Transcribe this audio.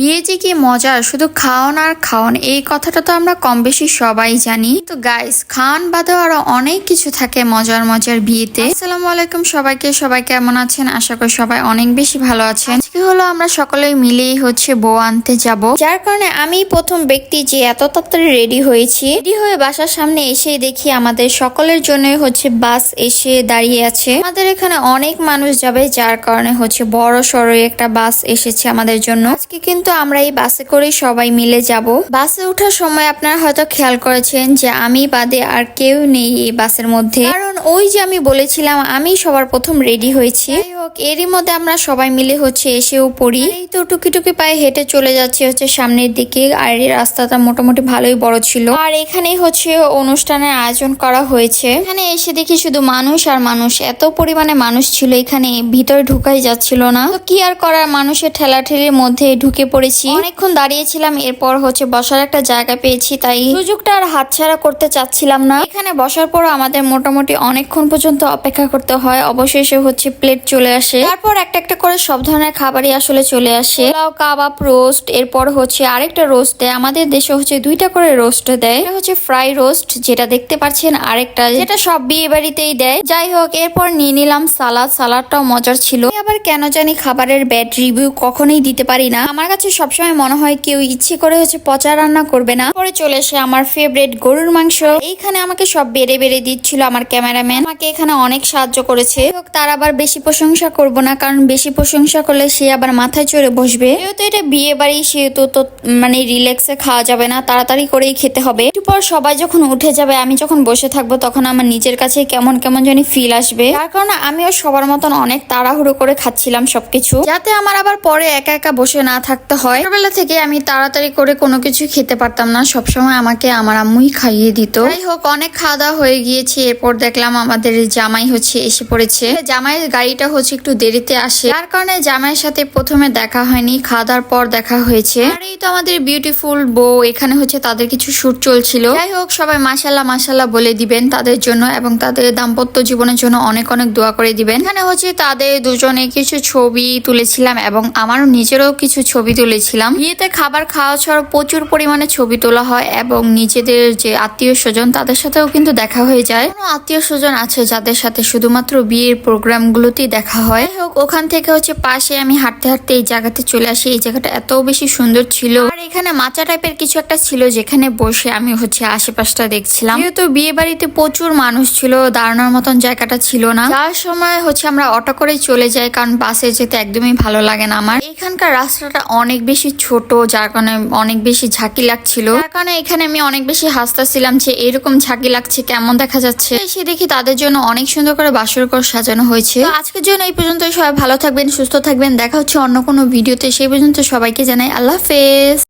বিয়ে যে কি মজা শুধু খাওয়ান আর খাওয়ান এই কথাটা তো আমরা কম বেশি সবাই জানি। তো গাইস খাওয়ান বাদেও আরও অনেক কিছু থাকে মজার মজার বিয়েতে। আসসালামু আলাইকুম সবাইকে, সবাই কেমন আছেন? আশা করি সবাই অনেক বেশি ভালো আছেন। আজকে হলো আমরা সকলেই মিলেই হচ্ছে বউ আনতে যাব। যার কারণে আমি প্রথম ব্যক্তি যে এত তাড়াতাড়ি রেডি হয়েছি রেডি হয়ে বাসার সামনে এসেই দেখি আমাদের সকলের জন্য হচ্ছে বাস এসে দাঁড়িয়ে আছে। আমাদের এখানে অনেক মানুষ যাবে, যার কারণে হচ্ছে বড় সড়ো একটা বাস এসেছে আমাদের জন্য। আজকে কিন্তু আমরা এই বাসে করেই সবাই মিলে যাব। বাসে ওঠার সময় আপনারা হয়তো খেয়াল করেছেন যে আমি বাদে আর কেউ নেই এই বাসের মধ্যে। কারণ ওই যে আমি বলেছিলাম, আমি সবার প্রথম রেডি হয়েছি। হোক, এরই মধ্যে আমরা সবাই মিলে হচ্ছে এসেও পড়ি এই তো টুকি টুকি পায়ে হেঁটে চলে যাচ্ছে হচ্ছে সামনের দিকে। আর এই রাস্তাটা মোটামুটি ভালোই বড় ছিল। আর এখানেই হচ্ছে অনুষ্ঠানের আয়োজন করা হয়েছে। এখানে এসে দেখি শুধু মানুষ আর মানুষ। এত পরিমাণে মানুষ ছিল এখানে, ভিতরে ঢুকাই যাচ্ছিল না। তো কি আর করার মানুষের ঠেলাঠেলির মধ্যে ঢুকে পড়েছি অনেকক্ষণ দাঁড়িয়েছিলাম, এরপর হচ্ছে বসার একটা জায়গা পেয়েছি, তাই সুযোগটা আর হাতছাড়া করতে চাচ্ছিলাম না। এখানে বসার পর আমাদের মোটামুটি অনেকক্ষণ পর্যন্ত অপেক্ষা করতে হয়, অবশেষে হচ্ছে প্লেট চলে আসে। তারপর একটা একটা করে সব ধরনের খাবারই আসলে চলে আসে। কাবাব, রোস্ট, এরপর হচ্ছে আরেকটা রোস্ট দেয়। আমাদের দেশে হচ্ছে দুইটা করে রোস্ট দেয়। এটা হচ্ছে ফ্রাই রোস্ট, যেটা দেখতে পাচ্ছেন, আরেকটা যেটা সব বিয়ে বাড়িতেই দেয়। যাই হোক, এরপর নিয়ে নিলাম সালাদ। সালাদটাও মজার ছিল। আবার কেন জানি খাবারের ব্যাড রিভিউ কখনোই দিতে পারি না। আমার কাছে সবসময় মনে হয় কেউ ইচ্ছে করে হচ্ছে পচা রান্না করবে না। পরে চলে এসে আমার ফেভারিট গরুর মাংস। এইখানে আমাকে সব বেড়ে বেড়ে দিচ্ছিল আমার ক্যামেরাম্যান আমাকে এখানে অনেক সাহায্য করেছে। তার আবার বেশি প্রশংসা করব না, কারণ বেশি প্রশংসা করলে সে আবার মাথায় চড়ে বসবে। যেহেতু এটা বিয়ে বাড়ি, সেহেতু তো মানে রিল্যাক্সে খাওয়া যাবে না, তাড়াতাড়ি করেই খেতে হবে। একটু পর সবাই যখন উঠে যাবে, আমি যখন বসে থাকব, তখন আমার নিজের কাছে কেমন কেমন জানি ফিল আসবে। তার কারণে আমিও সবার মতন অনেক তাড়াহুড়ো করে খাচ্ছিলাম সবকিছু। যাতে আমার আবার পরে একা একা বসে না থাকতে হয়। ছোটবেলা থেকে আমি তাড়াতাড়ি করে কোনো কিছু খেতে পারতাম না। সবসময় আমাকে আমার আম্মুই খাইয়ে দিত। যাই হোক, অনেক খাওয়া দাওয়া হয়ে গিয়েছে। এরপর দেখলাম আমাদের জামাই হচ্ছে এসে পড়েছে। জামাইয়ের গাড়িটা হচ্ছে একটু দেরিতে আসে। তার কারণে জামাইয়ের সাথে প্রথমে দেখা হয়নি। খাওয়া দাওয়ার পর দেখা হয়েছে। আর এই তো আমাদের বিউটিফুল বউ। এখানে হচ্ছে তাদের কিছু শুট চলছিল। যাই হোক, সবাই মাসাল্লাহ মাসাল্লাহ বলে দিবেন তাদের জন্য এবং তাদের দাম্পত্য জীবনের জন্য অনেক অনেক দোয়া করে দিবেন। এখানে হচ্ছে তাদের দুজনে কিছু ছবি তুলেছিলাম এবং আমারও নিজেরও কিছু ছবি তুলেছিলাম। বিয়েতে খাবার খাওয়া ছাড়া প্রচুর পরিমাণে ছবি তোলা হয় এবং নিজেদের যে আত্মীয় স্বজন তাদের সাথেও কিন্তু দেখা হয়ে যায়। কোনো আত্মীয় স্বজন আছে যাদের সাথে শুধুমাত্র বিয়ের প্রোগ্রামগুলোতেই দেখা হয়। হোক, ওখান থেকে হচ্ছে পাশে আমি হাঁটতে হাঁটতে এই জায়গাতে চলে আসি। এই জায়গাটা এত বেশি সুন্দর ছিল। আর এখানে মাচা টাইপের কিছু একটা ছিল যেখানে বসে আমি হচ্ছে আশেপাশটা দেখছিলাম। যেহেতু বিয়ে বাড়িতে প্রচুর মানুষ ছিল, দাঁড়ানোর মতন জায়গাটা ছিল না। যার সময় হচ্ছে আমরা অটো করেই চলে যাই, কারণ বাসে যেতে একদমই ভালো লাগে না আমার। এখানকার রাস্তাটা অনেক বেশি ছোট, যার কারণে অনেক বেশি ঝাঁকি লাগছিল। যার কারণে এখানে আমি অনেক বেশি হাসতেছিলাম যে এরকম ঝাঁকি লাগছে, কেমন দেখা যাচ্ছে। সে দেখি তাদের জন্য অনেক সুন্দর করে বাসর ঘর সাজানো হয়েছে। আজকের জন্য এই পর্যন্ত সবাই ভালো থাকবেন, সুস্থ থাকবেন। দেখা হচ্ছে অন্য কোনো ভিডিওতে। সেই পর্যন্ত সবাইকে জানাই আল্লাহ হাফেজ।